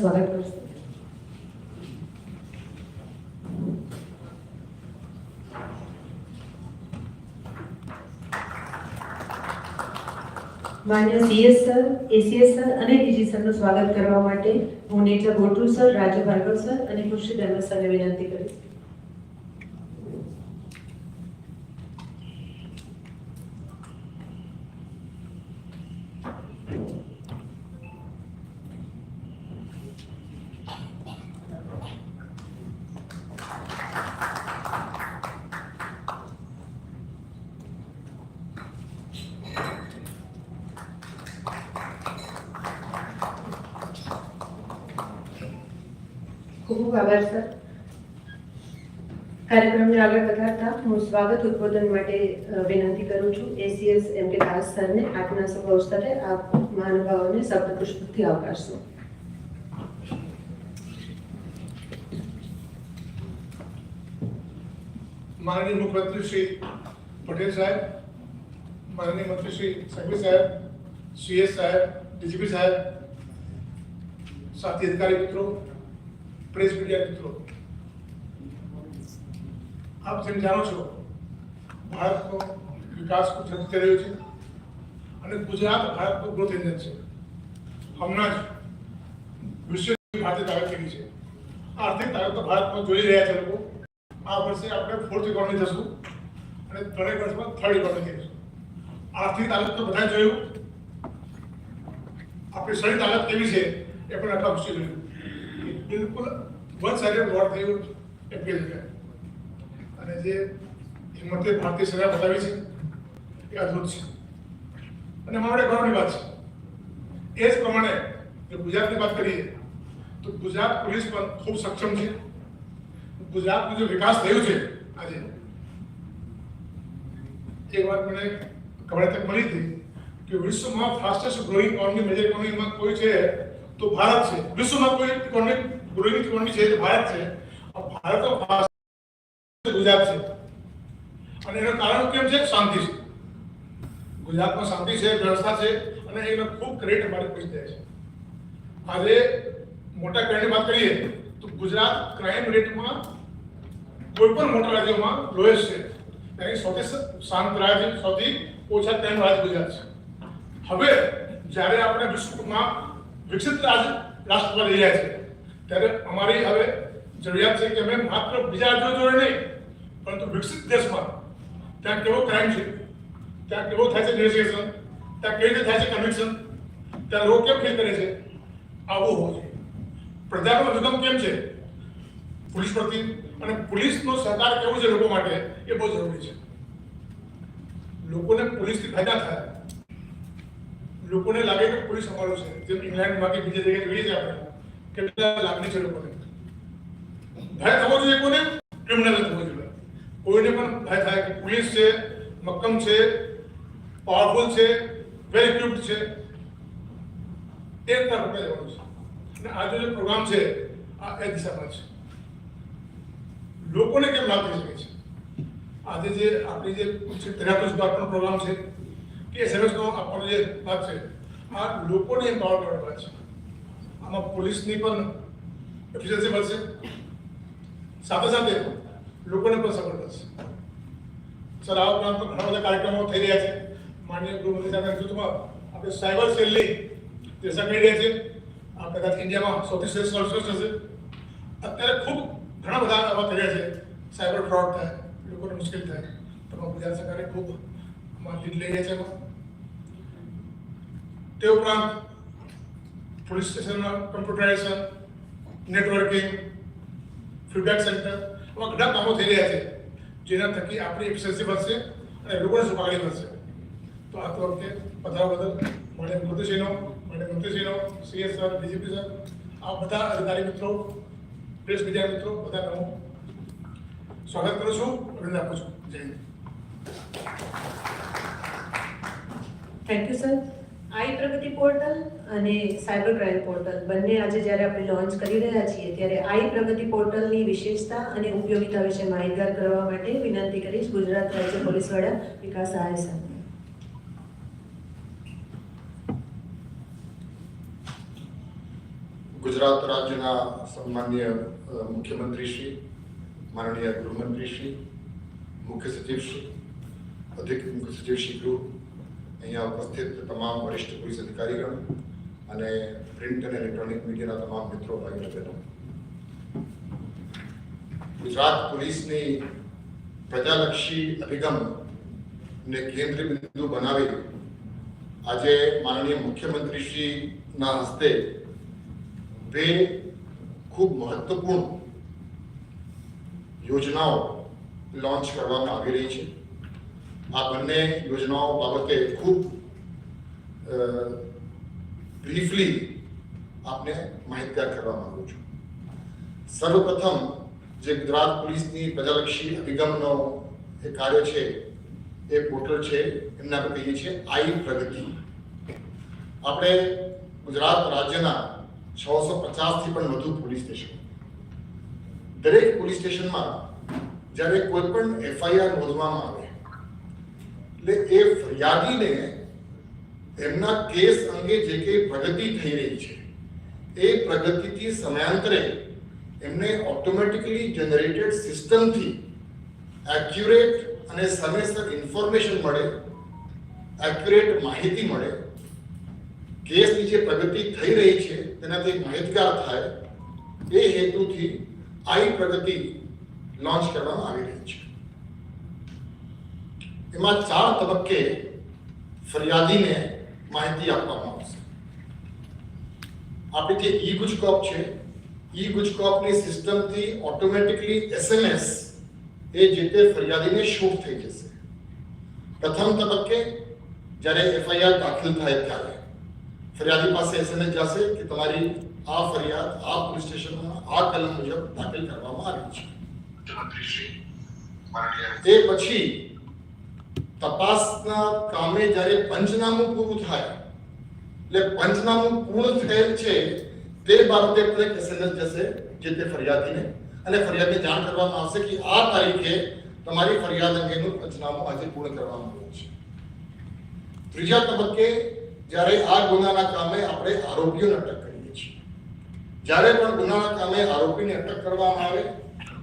સ્વાગત કરું છું. માન્ય સીએસ સર એસીએસ સર અને ડીજી સરનું સ્વાગત કરવા માટે હું નેતર ગોટુ સર રાજુ ભાર્ગવ સર અને ખુરશી ધર્મ સરને વિનંતી કરીશ. ખૂબ ખૂબ આભાર, સર. કાર્યક્રમને આગળ વધારતા હું સ્વાગત ઉદબોધન માટે વિનંતી કરું છું એસીએસ એમ કે દાસ સરને આજના શુભ અવસરે આપ મહાનુભાવોને શબ્દ પુષ્પથી આવકારશો. માનનીય મુખ્યમંત્રી શ્રી પટેલ સાહેબ, માનનીય મંત્રી શ્રી સંઘવી સાહેબ સીએસ સાહેબ ડીજીપી સાહેબ, સાથી અધિકારી મિત્રો પ્રેસ મીડિયા મિત્રો. આપ જેમ જાણો છો, ભારતનો વિકાસ ખૂબ થઈ રહ્યો છે અને ગુજરાત ભારતનું ગ્રોથ એન્જિન છે. હમણાં જ વિશ્વની ભારતીય તાકાત કરી છે? આર્થિક તાકાત તો ભારતમાં જોઈ રહ્યા છે લોકો. આ વર્ષે આપણે ફોર્થ ઇકોનોમી થશું અને ત્રણેક વર્ષમાં થર્ડ ઇકોનોમી થઈશું. આર્થિક તાકાત તો બધા જોયું. આપણી શરીર તાકાત કેવી છે એ પણ આટલા વિશે જોયું. બિલકુલ વન સાઇડેડ વોર થયું એમ અને જે હિંમતે ભારતીય સેના બતાવી છે, એ અદભુત છે. અને મારે ગૌરવની વાત છે. એ જ પ્રમાણે જો ગુજરાતની વાત કરીએ, તો ગુજરાત પોલીસ પણ ખૂબ સક્ષમ છે. ગુજરાતનો જે વિકાસ થયો છે આજે, એક વાત મને ખબર તક મળી હતી કે વિશ્વમાં ફાસ્ટેસ્ટ ગ્રોઈંગ ઇકોનોમી મેજર ઇકોનોમીમાં કોઈ છે તો ભારત છે. વિશ્વમાં કોઈ ઇકોનોમિક ગ્રોઈંગ ઇકોનોમી છે ભારત છે. ભારત ગુજરાત છે. અને એનું કારણ કેમ છે? શાંતિ છે. ગુજરાતમાં શાંતિ છે, વ્યવસ્થા છે અને એનો ખૂબ ક્રેડિટ અમારે પહોંચી જાય છે. આજે મોટા ક્રાઇમની વાત કરીએ તો ગુજરાત ક્રાઇમ રેટમાં કોઈ પણ મોટા રાજ્યોમાં લોએસ્ટ છે. એની સૌથી શાંત રાજ્ય સૌથી ઓછા ક્રાઇમ રાજ્ય ગુજરાત છે. હવે જ્યારે આપણે વિશ્વમાં વિકસિત રાષ્ટ્ર પર રહ્યા છે. ત્યારે અમારી હવે જરૂરિયાત છે કે અમે માત્ર બીજા રાજ્યો જોડે નહીં, પરંતુ વિકસિત દેશમાં, ત્યાં કેવો ક્રાઇમ છે, ત્યાં કેવો થાય છે ઇન્વેસ્ટિગેશન ત્યાં કેવી રીતે થાય છે કન્વિક્શન ત્યાં લોકો કેમ ફીલ કરે છે, આવું હોવું જોઈએ. પ્રજાનો અભિગમ કેમ છે? પોલીસ પ્રતિ અને પોલીસનો સહકાર કેવો છે લોકો માટે? એ બહુ જરૂરી છે. લોકોને પોલીસથી ફાયદા થાય. લોકોને લાગે કે પોલીસ અમારો છે. જેમ ઇંગ્લેન્ડ બાકી બીજી જગ્યાએ જોઈએ છે આપણે, કેટલા લાગણી છે લોકોને. ભય થવો જોઈએ કોને ક્રિમિનલ થવો જોઈએ. કોઈને પણ ભય થાય કે પોલીસ છે, મક્કમ છે પાવરફુલ છે વેલ ઇક્વિપ્ડ છે. એ રીતના પકડાઈ જવાનું છે. અને આજે જે પ્રોગ્રામ છે, આ એ દિશામાં છે. લોકોને કેમ લાભ થઈ શકે છે? આજે જે આપણી જે બારનો પ્રોગ્રામ છે કે એસએમએસ આપણો જે ભાગ છે. આ લોકોને એમ્પાવર કરવા છે. આમાં પોલીસની પણ એફિશિયન્સી મળશે. સાથે સાથે લોકોને પણ સપોર્ટ મળશે. સર, આ ઉપરાંત ઘણા બધા કાર્યક્રમો થઈ રહ્યા છે. માન્ય ગૃહમંત્રી સાહેબના નેતૃત્વમાં આપણે સાયબર સેલની ચર્ચા કરી રહ્યા છે. આ કદાચ ઇન્ડિયામાં સૌથી શ્રેષ્ઠ સંસ્થા હશે. અત્યારે ખૂબ ઘણા બધા આવા કર્યા છે. સાયબર ફ્રોડ થાય, લોકોને મુશ્કેલ થાય. તો ગુજરાત સરકારે ખૂબ લીડ લઈ રહ્યા છે તે ઉપરાંત પોલીસ સ્ટેશનના કમ્પ્યુટરાઇઝેશન નેટવર્કિંગ ફીડબેક સેન્ટર આવા ઘણા કામો થઈ રહ્યા છે જેના થકી આપણી એફિશિયન્સી વધશે અને લોકોને સુખાગી મળશે તો આ તો વખતે પધારવા બદલ માન્ય મંત્રીશ્રીનો માન્ય મંત્રીશ્રીનો સીએસ સર ડીજીપી સર આ બધા અધિકારી મિત્રો પ્રેસ મીડિયા મિત્રો બધાનો હું સ્વાગત કરું છું અભિનંદન આપું છું Jai Hind thank you sir I Pragati portal અને સાયબર ક્રાઇમ પોર્ટલ બંને આજે જ્યારે આપણે લોન્ચ કરી રહ્યા છીએ, ત્યારે આઈ પ્રગતિ પોર્ટલની વિશેષતા અને ઉપયોગિતા વિશે માહિતગાર કરવા માટે વિનંતી કરીશ ગુજરાત રાજ્ય પોલીસ વડા વિકાસ સહાય સાથે ગુજરાત રાજ્યના સન્માનીય મુખ્યમંત્રી શ્રી માનનીય ગૃહમંત્રી શ્રી મુખ્ય સચિવ અધિક મુખ્ય સચિવ ગૃહ અહીંયા ઉપસ્થિત તમામ વરિષ્ઠ પોલીસ અધિકારીગણ અને પ્રિન્ટ અને ઇલેક્ટ્રોનિક મીડિયાના તમામ મિત્રો, ભાઈઓ, બહેનો. ગુજરાત પોલીસની પ્રજાલક્ષી અભિગમ ને કેન્દ્ર બિંદુ બનાવી આજે માનનીય મુખ્યમંત્રી શ્રીના હસ્તે બે ખૂબ મહત્વપૂર્ણ યોજનાઓ લોન્ચ કરવામાં આવી રહી છે. આ બંને યોજનાઓ બાબતે ખૂબ બ્રીફલી આપને માહિતગાર કરવા માંગુ છું. સર્વપ્રથમ જે ગુજરાત પોલીસની પ્રજાલક્ષી અભિગમનો એ કાર્ય છે, એ પોર્ટલ છે, એમના આપણે કહીએ છીએ, આઈ પ્રગતિ. આપણે ગુજરાત રાજ્યના છસો પચાસથી પણ વધુ પોલીસ સ્ટેશન. દરેક પોલીસ સ્ટેશનમાં જ્યારે કોઈ પણ એફઆઈઆર નોંધવામાં આવે એટલે એ ફરિયાદીને એમના કેસ અંગે જે કંઈ પ્રગતિ થઈ રહી છે, એ પ્રગતિથી સમયાંતરે એમને ઓટોમેટિકલી જનરેટેડ સિસ્ટમથી એક્યુરેટ અને સમયસર ઇન્ફોર્મેશન મળે એક્યુરેટ માહિતી મળે. કેસની જે પ્રગતિ થઈ રહી છે, તેનાથી માહિતગાર થાય, એ હેતુથી આઈ પ્રગતિ લોન્ચ કરવામાં આવી રહી છે. એમાં ચાર તબક્કે ફરિયાદીને માહિતી આપવામાં આવશે આપણી જે ઈ ગુજકોપ છે ઈ ગુજકોપની સિસ્ટમથી ઓટોમેટિકલી એસએમએસ એ જે તે ફરિયાદીને શૂટ થઈ જશે પ્રથમ તબક્કે જ્યારે એફઆઈઆર દાખલ થાય ત્યારે ફરિયાદી પાસે એસએમએસ જશે કે તમારી આ ફરિયાદ આ પોલીસ સ્ટેશનમાં આ કલમ મુજબ દાખલ કરવામાં આવી છે એ પછી તપાસના કામે જ્યારે પંચનામું પૂરું થાય, એટલે પંચનામું પૂર્ણ થયેલ છે, તે બાબતે પણ એસએમએસ જશે, જે તે ફરિયાદીને, અને ફરિયાદને જાણ કરવામાં આવશે કે આ તારીખે તમારી ફરિયાદ અંગેનું પંચનામું આજે પૂર્ણ કરવામાં આવ્યું છે. ત્રીજા તબક્કે, જ્યારે આ ગુનાના કામે આપણે આરોપીઓને અટક કરીએ છીએ. જ્યારે પણ ગુનાના કામે આરોપીને અટક કરવામાં આવે,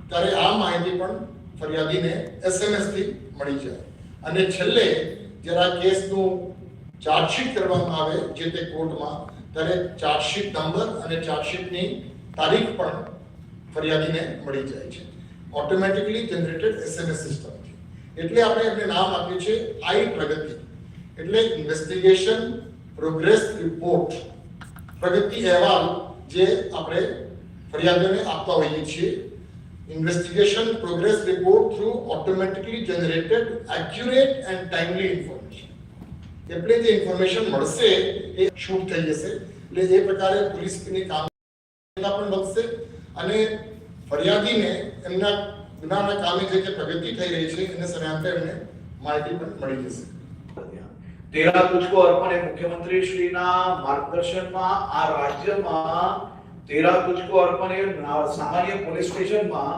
ત્યારે આ માહિતી પણ ફરિયાદીને એસએમએસથી મળી જાય. અને છેલ્લે જ્યારે કેસનું ચાર્જશીટ કરવામાં આવે જે તે કોર્ટમાં, ત્યારે ચાર્જશીટ નંબર અને ચાર્જશીટની તારીખ પણ ફરિયાદીને મળી જાય છે. ઓટોમેટિકલી જનરેટેડ એસએમએસ સિસ્ટમથી એટલે આપણે એમને નામ આપ્યું છે આઈ પ્રગતિ. એટલે ઇન્વેસ્ટિગેશન પ્રોગ્રેસ રિપોર્ટ પ્રગતિ અહેવાલ જે આપણે ફરિયાદીઓને આપતા હોઈએ છીએ. Investigation progress report through automatically generated accurate and timely information. એટલે જે ઇન્ફોર્મેશન મળશે, એ શૂટ થઈ જશે. એટલે જે પ્રકારે પોલીસની કામ પણ વધશે અને ફરિયાદીને એમના ગુનાના કામે જે કે પ્રગતિ થઈ રહી છે, એને સમયાંતરે એમને માહિતી પણ મળી જશે. તેરા તુજકો અર્પણ એ મુખ્યમંત્રી શ્રીના માર્ગદર્શનમાં આ રાજ્યમાં તેરા કુછકો અર્પણ એ સામાન્ય પોલીસ સ્ટેશનમાં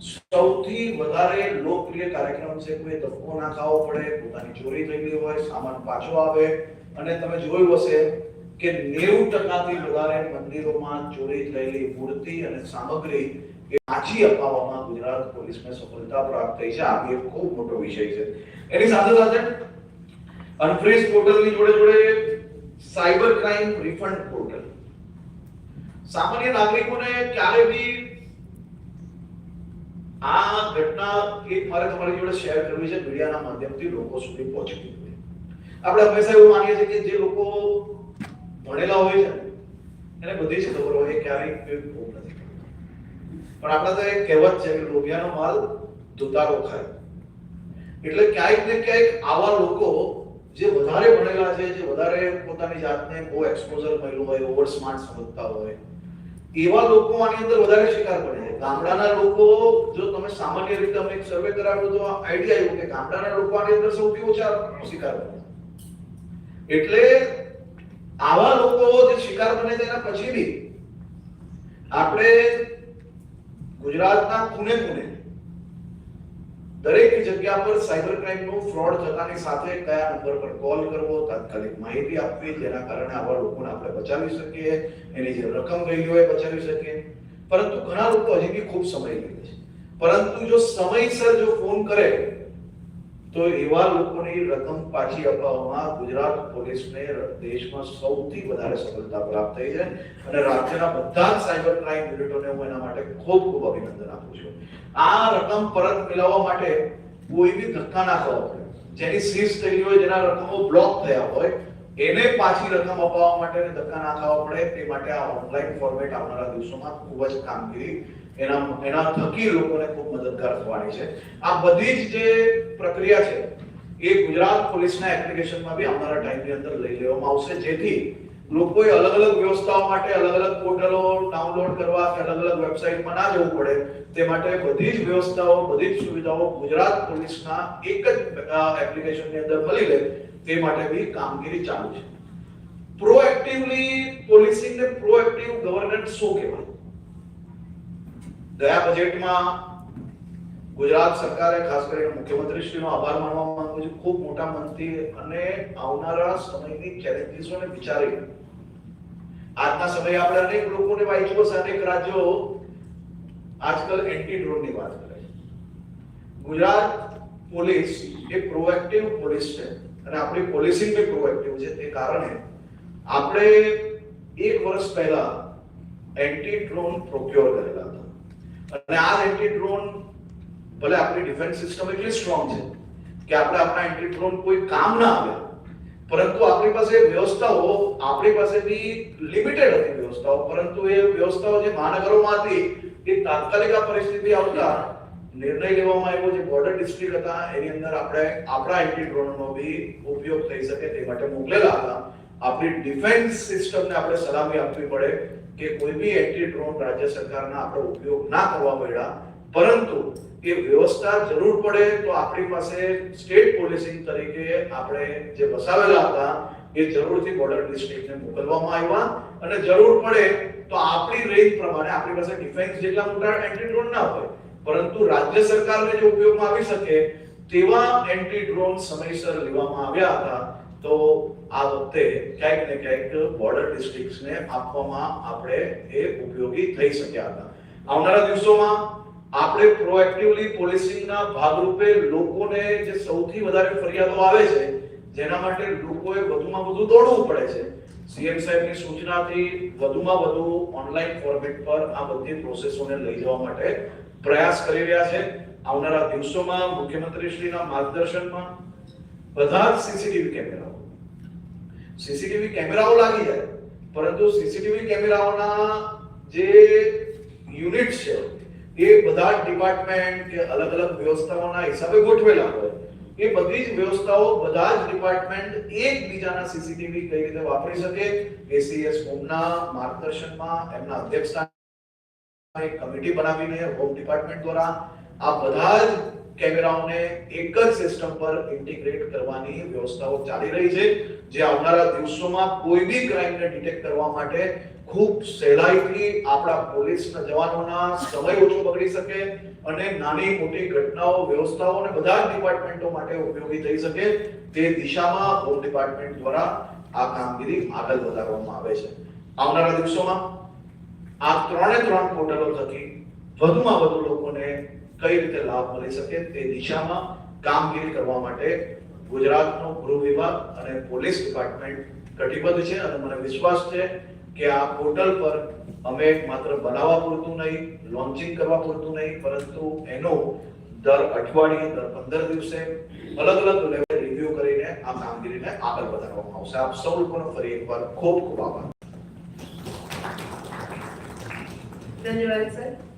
સૌથી વધારે લોકપ્રિય કાર્યક્રમ છે કોઈ ધક્કો ના ખાવો પડે, પોતાની ચોરી થયેલી હોય, સામાન પાછો આવે. અને તમે જોયું હશે કે નેવું ટકાથી વધારે મંદિરોમાં ચોરી થયેલી મૂર્તિ અને સામગ્રી પાછી અપાવવામાં ગુજરાત પોલીસને સફળતા પ્રાપ્ત થઈ છે. આ એક ખૂબ મોટો વિષય છે. એની સાથે સાથે અનફ્રીઝ પોર્ટલની જોડે જોડે સાયબર ક્રાઇમ રિફંડ પોર્ટલ. સામાન્ય નાગરિકોને ક્યારે બી આ ઘટના એક મારે તમારી જોડે શેર કરવી છે મીડિયાના માધ્યમથી લોકો સુધી પહોંચવી જોઈએ. આપણે હંમેશા એવું માનીએ છીએ કે જે લોકો ભણેલા હોય છે, એને બધી જ ખબર હોય એ ક્યારેય ભોગ નથી પણ આપણે તો એક કહેવત છે કે લોભિયાનો માલ ધોતારો ખાય. એટલે ક્યાંક ને ક્યાંક આવા લોકો જે વધારે ભણેલા છે, જે વધારે પોતાની જાતને બહુ એક્સપોઝર મળ્યું હોય ઓવર સ્માર્ટ સમજતા હોય એવા લોકો આની અંદર વધારે શિકાર બને છે. ગામડાના લોકો જો તમે સામાન્ય રીતે અમે સર્વે કરાવ્યો તો આઈડિયા આવ્યો કે ગામડાના લોકો આની અંદર સૌથી ઓછા શિકાર બને એટલે આવા લોકો જે શિકાર બને એના પછી બી આપણે ગુજરાતના ખૂને ખૂણે દરેક જગ્યા પર સાયબર ક્રાઇમનો ફ્રોડ થતાની સાથે કયા નંબર પર કોલ કરવો, તાત્કાલિક માહિતી આપવી, જેના કારણે આવા લોકોને આપણે બચાવી શકીએ, એની જે રકમ ગઈ હોય બચાવી શકીએ. પરંતુ ઘણા લોકો હજી બી ખૂબ સમય લે છે. પરંતુ જો સમયસર જો ફોન કરે તો એવા લોકોની રકમ પાછી અપાવવામાં ગુજરાત પોલીસને દેશમાં સૌથી વધારે સફળતા પ્રાપ્ત થઈ છે. અને રાજ્યના બધા જ સાયબર ક્રાઇમ યુનિટોને હું એના માટે ખૂબ ખૂબ અભિનંદન આપું છું. આ રકમ પરત મેળવવા માટે કોઈ બી ધક્કા ના ખાવા પડે. જેની સીઝ થઈ હોય, જેના રકમો બ્લોક થયા હોય, એને પાછી રકમ અપાવવા માટે ધક્કા ના ખાવા પડે, તે માટે આ ઓનલાઈન ફોર્મેટ આવનારા દિવસોમાં ખૂબ જ કામગીરી એના એના થકી લોકોને ખૂબ મદદગાર થવાની છે. આ બધી જ જે પ્રક્રિયા છે, એ ગુજરાત પોલીસના એપ્લિકેશનમાં બી અમારા ટાઈમની અંદર લઈ લેવામાં આવશે. જેથી લોકોએ અલગ અલગ વ્યવસ્થાઓ માટે અલગ અલગ પોર્ટલો ડાઉનલોડ કરવા કે અલગ અલગ વેબસાઇટમાં ના જવું પડે, તે માટે બધી જ વ્યવસ્થાઓ, બધી જ સુવિધાઓ ગુજરાત પોલીસના એક જ એપ્લિકેશનની અંદર મળી રહે તે માટે બી કામગીરી ચાલુ છે. પ્રોએક્ટિવલી પોલીસિંગને પ્રોએક્ટિવ ગવર્નન્સ શું કહેવાય? ગયા બજેટમાં ગુજરાત સરકારે, ખાસ કરીને મુખ્યમંત્રીશ્રીનો આભાર માનવા માંગુ છું. ખૂબ મોટા મનથી અને આવનારા સમયની ચેલેન્જીસોને વિચારી આજના સમયે આપણે અનેક લોકોને વાંચ્યું છે અનેક રાજ્યો આજકાલ એન્ટી ડ્રોનની વાત કરે છે. ગુજરાત પોલીસ એ પ્રોએક્ટિવ પોલીસ છે અને આપણી પોલીસિંગ બી પ્રોએક્ટિવ છે. તે કારણે આપણે એક વર્ષ પહેલા એન્ટી ડ્રોન પ્રોક્યોર કરેલા હતા. અને આ એન્ટી ડ્રોન ભલે આપણી ડિફેન્સ સિસ્ટમ એટલી સ્ટ્રોંગ છે કે આપણે આપણા એન્ટી ડ્રોન કોઈ કામ ના આવે, પરંતુ આપણી પાસે વ્યવસ્થાઓ, આપણી પાસે બી લિમિટેડ હતી વ્યવસ્થાઓ, પરંતુ એ વ્યવસ્થાઓ જે મહાનગરોમાં હતી, એ તાત્કાલિક આ પરિસ્થિતિ આવતા નિર્ણય લેવામાં આવ્યો જે બોર્ડર ડિસ્ટ્રિક્ટ હતા, એની અંદર આપણે આપણા એન્ટી ડ્રોનનો બી ઉપયોગ થઈ શકે તે માટે મોકલેલા હતા. આપણી ડિફેન્સ સિસ્ટમને આપણે સલામી આપવી પડે. કે કોઈ બી એન્ટી ડ્રોન રાજ્ય સરકારના આપણે ઉપયોગ ના કરવા પડ્યા પરંતુ એ વ્યવસ્થા જરૂર પડે તો આપણી પાસે સ્ટેટ પોલીસિંગ તરીકે આપણે જે વસાવેલા હતા, એ જરૂરથી બોર્ડર ડિસ્ટ્રિક્ટને મોકલવામાં આવ્યા. અને જરૂર પડે તો આપણી રેન્જ પ્રમાણે આપણી પાસે ડિફેન્સ જેટલા મોટા એન્ટી ડ્રોન ના હોય, પરંતુ રાજ્ય સરકારને જો ઉપયોગમાં આવી શકે તેવા એન્ટી ડ્રોન સમયસર લેવામાં આવ્યા હતા. તો આ વખતે ક્યાંક ને ક્યાંક બોર્ડર ડિસ્ટ્રિક્ટ્સને આપવામાં આપણે એ ઉપયોગી થઈ શક્યા હતા. આવનારા દિવસોમાં આપણે પ્રોએક્ટિવલી પોલિસિંગના ભાગરૂપે લોકોને જે સૌથી વધારે ફરિયાદો આવે છે, જેના માટે લોકોએ વધુમાં વધુ દોડવું પડે છે. સીએમ સાહેબની સૂચનાથી વધુમાં વધુ ઓનલાઈન ફોર્મેટ પર આ બધી પ્રોસેસોને લઈ જવા માટે પ્રયાસ કરી રહ્યા છે. આવનારા દિવસોમાં મુખ્યમંત્રીશ્રીના માર્ગદર્શનમાં બધા જ સીસીટીવી કેમેરાઓ સીસીટીવી કેમેરાઓ લાગી જાય. પરંતુ સીસીટીવી કેમેરાઓના જે યુનિટ છે, એ બધા જ ડિપાર્ટમેન્ટ કે અલગ અલગ વ્યવસ્થાઓના હિસાબે ગોઠવેલા હોય. એ બધી જ વ્યવસ્થાઓ બધા જ ડિપાર્ટમેન્ટ એકબીજાના સીસીટીવી કઈ રીતે વાપરી શકે એસીએસ હોમના માર્ગદર્શનમાં, એમના અધ્યક્ષ કમિટી બનાવીને હોમ ડિપાર્ટમેન્ટ દ્વારા આ બધા જ કેમેરાઓને એક જ સિસ્ટમ પર ઇન્ટિગ્રેટ કરવાની વ્યવસ્થાઓ ચાલી રહી છે, જે આવનારા દિવસોમાં કોઈ બી ક્રાઇમને ડિટેક્ટ કરવા માટે ખૂબ સહેલાઈથી આપણા પોલીસના જવાનોના સમય ઓછો બગડી શકે અને નાની મોટી ઘટનાઓ, વ્યવસ્થાઓ અને બધા જ ડિપાર્ટમેન્ટો માટે ઉપયોગી થઈ શકે તે દિશામાં હોમ ડિપાર્ટમેન્ટ દ્વારા આ કામગીરી આગળ વધારવામાં આવે છે. આવનારા દિવસોમાં આ ત્રણે ત્રણ પોર્ટલો થકી વધુમાં વધુ લોકોને કઈ રીતે લાભ મળી શકે તે દિશામાં કામગીરી કરવા માટે ગુજરાતનો ગૃહ વિભાગ અને પોલીસ ડિપાર્ટમેન્ટ કટિબદ્ધ છે અને મને વિશ્વાસ છે કે આ પોર્ટલ પર અમે માત્ર બનાવવા પૂરતું નહીં, લોન્ચિંગ કરવા પૂરતું નહીં, પરંતુ એનો દર અઠવાડિયે, દર પંદર દિવસે અલગ અલગ લેવલ રિવ્યુ કરીને આ કામગીરીને આગળ વધારવામાં આવશે. આપ સૌ લોકોનો ફરી એકવાર ખૂબ ખૂબ આભાર. ધન્યવાદ, સર.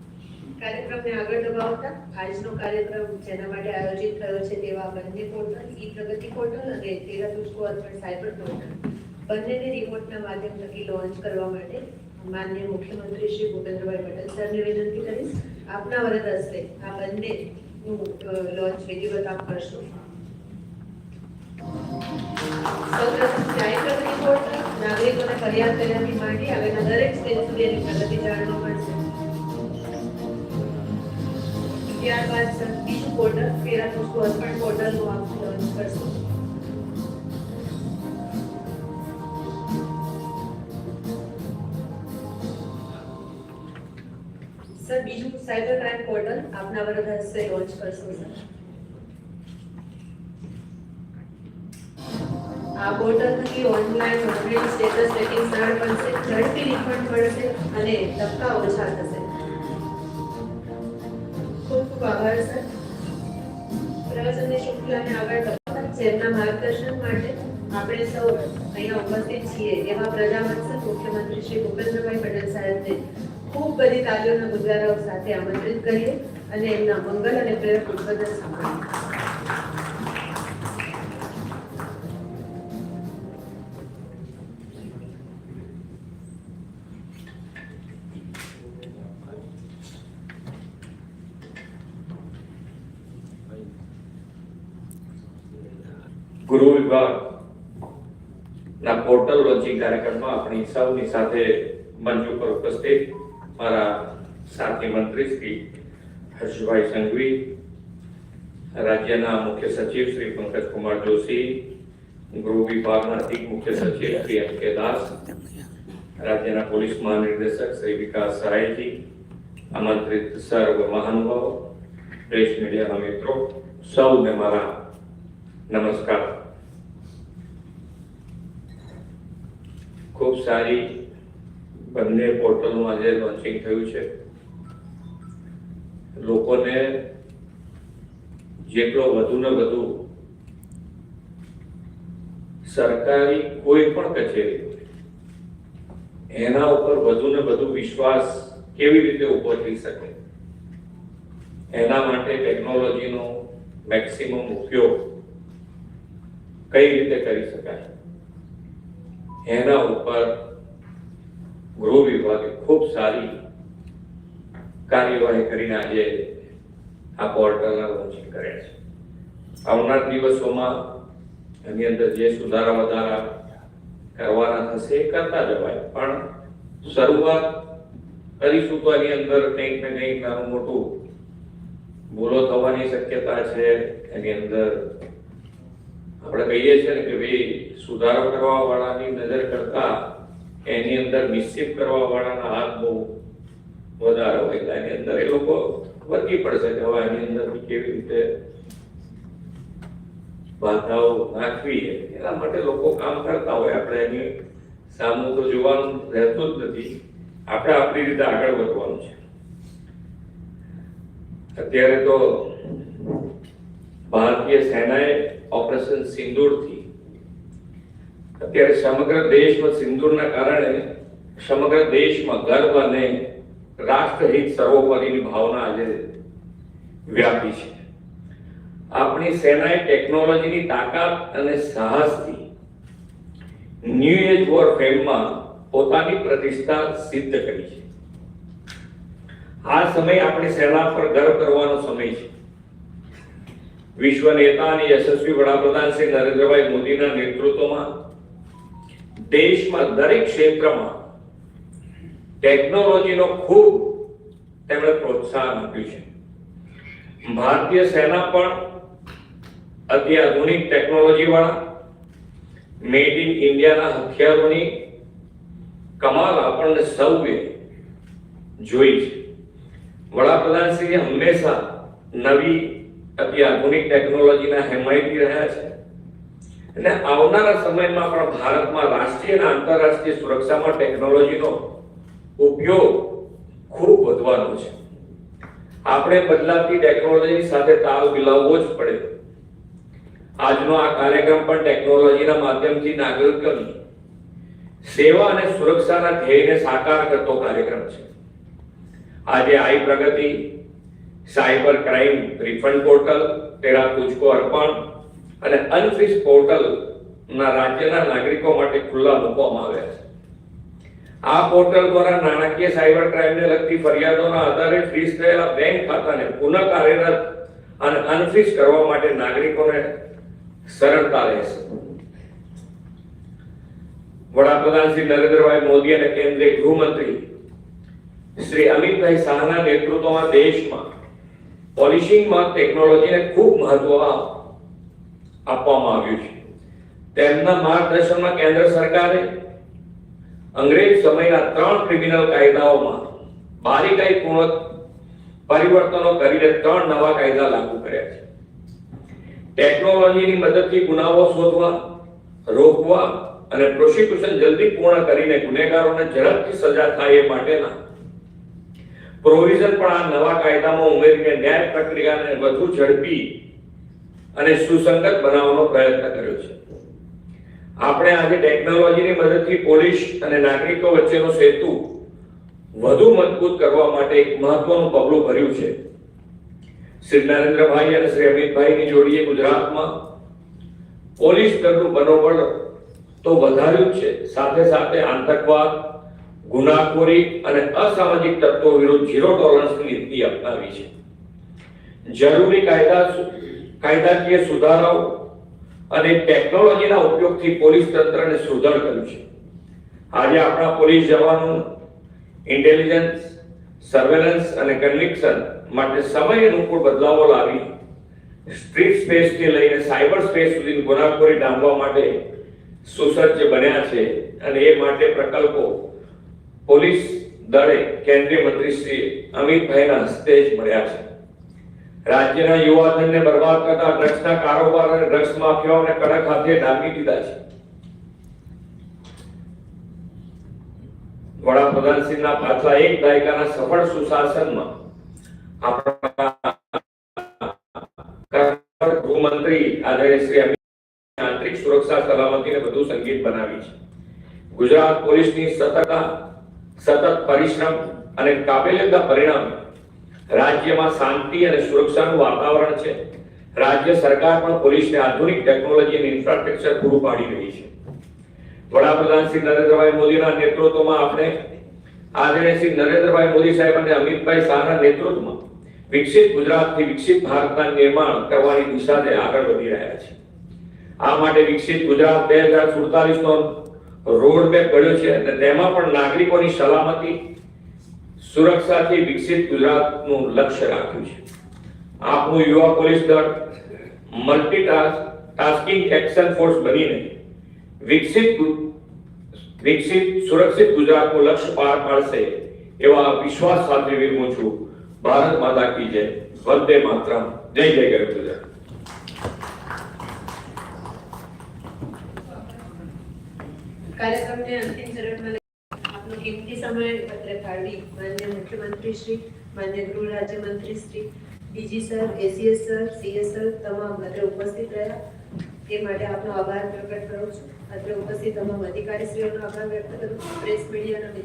કાર્યક્રમને આગળ દબાવતા આજનો કાર્યક્રમ જેના માટે આયોજિત થયો છે તેવા બંને પોર્ટલ ઈ પ્રગતિ પોર્ટલ અને તેરા દુષ્કો અથવા સાયબર પોર્ટલ બંનેને રિમોટના માધ્યમ થકી લોન્ચ કરવા માટે માન્ય મુખ્યમંત્રી શ્રી ભૂપેન્દ્રભાઈ પટેલ સરને વિનંતી કરીશ. આપના વરદ હસ્તે આ બંનેનું લોન્ચ વિધિવત આપ કરશો. સૌપ્રથમ પ્રગતિ નાગરિકોને ફરિયાદ કર્યાથી માંડી આગળના દરેક સ્ટેજ સુધી એની પ્રગતિ જાણવા મળશે. ત્યારબાદ બીજું પોર્ટલ ફેરાનું અર્પણ પોર્ટલનું આપ લોન્ચ કરશો. સર, બીજું સાયબર ક્રાઇમ પોર્ટલ આપના વરદ હસ્તે લોન્ચ કરશો, સર. આ પોર્ટલ થકી ઓનલાઈન ઓનલાઈન સ્ટેટસ સેટિંગ સરળ બનશે, ઝડપી રિફંડ મળશે અને ધક્કા ઓછા થશે. ખૂબ આભાર, સર. પ્રવચનની શૃંખલાને આગળ ધપાવતા શહેરના માર્ગદર્શન માટે આપણે સૌ અહીંયા ઉપસ્થિત છીએ. એવા પ્રજાવત્સલ મુખ્યમંત્રી શ્રી ભૂપેન્દ્રભાઈ પટેલ સાહેબને ખૂબ બધી તાલીઓના ગુજારાઓ સાથે આમંત્રિત કરીએ અને એમના મંગલ અને પ્રેરક ઉદ્બોધન સાંભળીએ. ગૃહ વિભાગ ના પોર્ટલ લોન્ચિંગ કાર્યક્રમમાં આપણી સૌની સાથે મંચ ઉપર ઉપસ્થિત મારા સાથી મંત્રી શ્રી હર્ષભાઈ સંઘવી, રાજ્યના મુખ્ય સચિવ શ્રી પંકજ કુમાર જોશી ગૃહ વિભાગના અધિક મુખ્ય સચિવ શ્રી એમ કે દાસ, રાજ્યના પોલીસ મહાનિર્દેશક શ્રી વિકાસ સરાયજી, આમંત્રિત સર્વ મહાનુભાવો પ્રેસ મીડિયાના મિત્રો, સૌને મારા નમસ્કાર. ખૂબ સારી બંને પોર્ટલનું આજે લોન્ચિંગ થયું છે. લોકોને જેટલો વધુ ને વધુ સરકારી કોઈ પણ કચેરી એના ઉપર વધુ ને વધુ વિશ્વાસ કેવી રીતે ઊભો થઈ શકે? એના માટે ટેકનોલોજીનો મેક્સિમમ ઉપયોગ કઈ રીતે કરી શકાય? એના ઉપર ગૃહ વિભાગે ખૂબ સારી કાર્યવાહી કરીને આજે આ પોર્ટલના લોન્ચિંગ કર્યા છે. આવનાર દિવસોમાં એની અંદર જે સુધારા વધારા કરવાના થશે એ કરતા જવાય, પણ શરૂઆત કરીશું તો એની અંદર કંઈક ને કંઈક નાનું મોટું ભૂલો થવાની શક્યતા છે. એની અંદર આપણે કહીએ છીએ ને કે ભાઈ સુધારો કરવા વાળાની નજર કરતા એની અંદર નિશ્ચિત કરવા વાળાના હાથ બહુ વધારે એટલે એની અંદર એ લોકો વર્ગી પડશે કે હવે એની અંદર કેવી રીતે બાધાઓ નાખવી એના માટે લોકો કામ કરતા હોય. આપણે એની સામું તો જોવાનું રહેતું જ નથી. આપણે આપણી રીતે આગળ વધવાનું છે. અત્યારે તો ભારતીય સેનાએ ઓપરેશન સિંદૂરથી અત્યારે સમગ્ર દેશમાં સિંદૂરના કારણે સમગ્ર દેશમાં ગર્વ અને રાષ્ટ્રહિત સર્વોપરીની ભાવના આજે વ્યાપી છે. આપણી સેનાએ ટેકનોલોજીની તાકાત અને સાહસથી ન્યૂ એજ વોર ફેમમાં પોતાની પ્રતિષ્ઠા સિદ્ધ કરી છે. આ સમય આપણી સેના પર ગર્વ કરવાનો સમય છે. વિશ્વ નેતા અને યશસ્વી વડાપ્રધાન શ્રી નરેન્દ્રભાઈ મોદીના નેતૃત્વમાં દેશમાં દરેક ક્ષેત્રમાં ટેકનોલોજીનો ખૂબ તેમણે પ્રોત્સાહન આપ્યું છે. ભારતીય સેના પણ અત્યાધુનિક ટેકનોલોજીવાળા ટેકનોલોજી વાળા મેડ ઇન ઇન્ડિયાના હથિયારોની કમાલ આપણને સૌએ જોઈ છે. વડાપ્રધાનશ્રીએ હંમેશા નવી અત્યાધુનિક ટેકનોલોજીના હિમાયતી રહ્યા છે. અને આવનારા સમયમાં પણ ભારતમાં રાષ્ટ્રીય અને આંતરરાષ્ટ્રીય સુરક્ષામાં ટેકનોલોજીનો ઉપયોગ ખૂબ વધવાનો છે. આપણે બદલાતી ટેકનોલોજીની સાથે તાલ મિલાવવો જ પડે. આજનો આ કાર્યક્રમ પણ ટેકનોલોજીના માધ્યમથી નાગરિકોની સેવા અને સુરક્ષાના ધ્યેયને સાકાર કરતો કાર્યક્રમ છે. આજે I Pragati, cyber crime refund portal Tera Tujko Arpan અને અનફિશ પોર્ટલ ના રાજ્યના નાગરિકો માટે ખુલ્લા મૂકવામાં આવ્યા છે. આ પોર્ટલ દ્વારા નાણાકીય સાયબર ક્રાઇમને લગતી ફરિયાદોના આધારે ફ્રીઝ થયેલા બેંક ખાતાને પુનઃ કાર્યરત અને અનફ્રીઝ કરવા માટે નાગરિકોને સરળતા રહેશે. વડાપ્રધાન શ્રી નરેન્દ્રભાઈ મોદી અને કેન્દ્રીય ગૃહમંત્રી શ્રી અમિતભાઈ શાહના નેતૃત્વમાં દેશમાં પોલિશિંગમાં ટેકનોલોજીને ખૂબ મહત્વ આપવામાં આવ્યું છે. તેમના માર્ગદર્શનમાં કેન્દ્ર સરકારે અંગ્રેજ સમયના ત્રણ ક્રિમિનલ કાયદાઓમાં બારીકાઈપૂર્વક પરિવર્તનો કરીને ત્રણ નવા કાયદા લાગુ કર્યા છે. ટેકનોલોજીની મદદથી ગુનાઓ શોધવા, રોકવા અને પ્રોસિક્યુશન જલ્દી પૂર્ણ કરીને ગુનેગારોને ઝડપથી સજા થાય એ માટેના પ્રોવિઝન પણ આ નવા કાયદામાં ઉમેરીને ન્યાય પ્રક્રિયાને વધુ ઝડપી અને સુસંગત બનાવવાનો પ્રયત્ન કર્યો છે. આપણે આજે ટેકનોલોજીની મદદથી પોલીસ અને નાગરિકો વચ્ચેનો સેતુ વધુ મજબૂત કરવા માટે એક મહત્વનું પગલું ભર્યું છે. શ્રી નરેન્દ્રભાઈ અને શ્રી અમિતભાઈની જોડીએ ગુજરાતમાં પોલીસ દળનું મનોબળ તો વધાર્યું છે. સાથે સાથે આતંકવાદ, ગુનાખોરી અને અસામાજિક તત્વો વિરુદ્ધ ઝીરો ટોલરન્સની નીતિ અપનાવી છે. જરૂરી કાયદા કાયદાકીય સુધારાઓ અને ટેકનોલોજીના ઉપયોગથી પોલીસ તંત્રને સુદૃઢ કર્યું છે. આજે આપણા પોલીસ જવાનો ઇન્ટેલિજન્સ, સર્વેલન્સ અને કન્વિક્શન માટે સમય અનુકૂળ બદલાવો લાવી સ્ટ્રીટ સ્પેસથી લઈને સાયબર સ્પેસ સુધી ગુનાખોરી ડામવા માટે સુસજ્જ બન્યા છે અને એ માટે પ્રકલ્પો પોલીસ દળે કેન્દ્રીય મંત્રી શ્રી અમિતભાઈના હસ્તે જ મળ્યા છે. રાજ્યના યુવાધનને બરબાદ કરતા ડ્રગ્સના કારોબાર અને ડ્રગ્સ માફિયાઓને કડક હાથે ડામી દીધા છે. વડાપ્રધાન શ્રીના પાછલા એક દાયકાના સફળ સુશાસનમાં આપણા ગૃહમંત્રી આદરણીય શ્રી અમિત આંતરિક સુરક્ષા સલામતીને વધુ સંગીત બનાવી છે. ગુજરાત પોલીસની સતત સતત પરિશ્રમ અને કાબેલિયતના પરિણામે રાજ્યમાં શાંતિ અને સુરક્ષાનું વાતાવરણ છે. રાજ્ય સરકાર પણ પોલીસને આધુનિક ટેકનોલોજી અને ઇન્ફ્રાસ્ટ્રક્ચર પૂરું પાડી રહી છે. વડાપ્રધાન શ્રી નરેન્દ્રભાઈ મોદીના નેતૃત્વમાં આપણે આદરણીય શ્રી નરેન્દ્રભાઈ મોદી સાહેબ અને અમિતભાઈ શાહના નેતૃત્વમાં વિકસિત ગુજરાતથી વિકસિત ભારતના નિર્માણ કરવાની દિશાને આગળ વધી રહ્યા છે આ માટે વિકસિત ગુજરાત બે હજાર સુડતાલીસ નો રોડ મેપ ઘડ્યો છે અને તેમાં પણ નાગરિકોની સલામતી સુરક્ષાથી વિકસિત ગુજરાતનું લક્ષ્ય રાખ્યું છે. આપણું યુવા પોલીસ દળ મલ્ટી ટાસ્કિંગ એક્શન ફોર્સ બનીને વિકસિત વિકસિત, સુરક્ષિત ગુજરાતનું લક્ષ્ય પાર પાડશે એવા વિશ્વાસ સાથે વિરમું છું. ભારત માતા કી જય. વંદે માતરમ. જય જય ગરવી ગુજરાત. કાર્યક્રમને અંતિમ ચરણમાં લઈ આપનો કિંમતી સમય પત્ર ફાળવી માન્ય મુખ્યમંત્રી શ્રી, માન્ય ગૃહ રાજ્યમંત્રી Shri DG sir, ACS sir, CS sir, તમામ અત્રે ઉપસ્થિત રહ્યા. તે માટે આપનો આભાર પ્રકટ કરું છું. અત્રે ઉપસ્થિત તમામ અધિકારીશ્રીઓનો આભાર વ્યક્ત કરું પ્રેસ મીડિયાના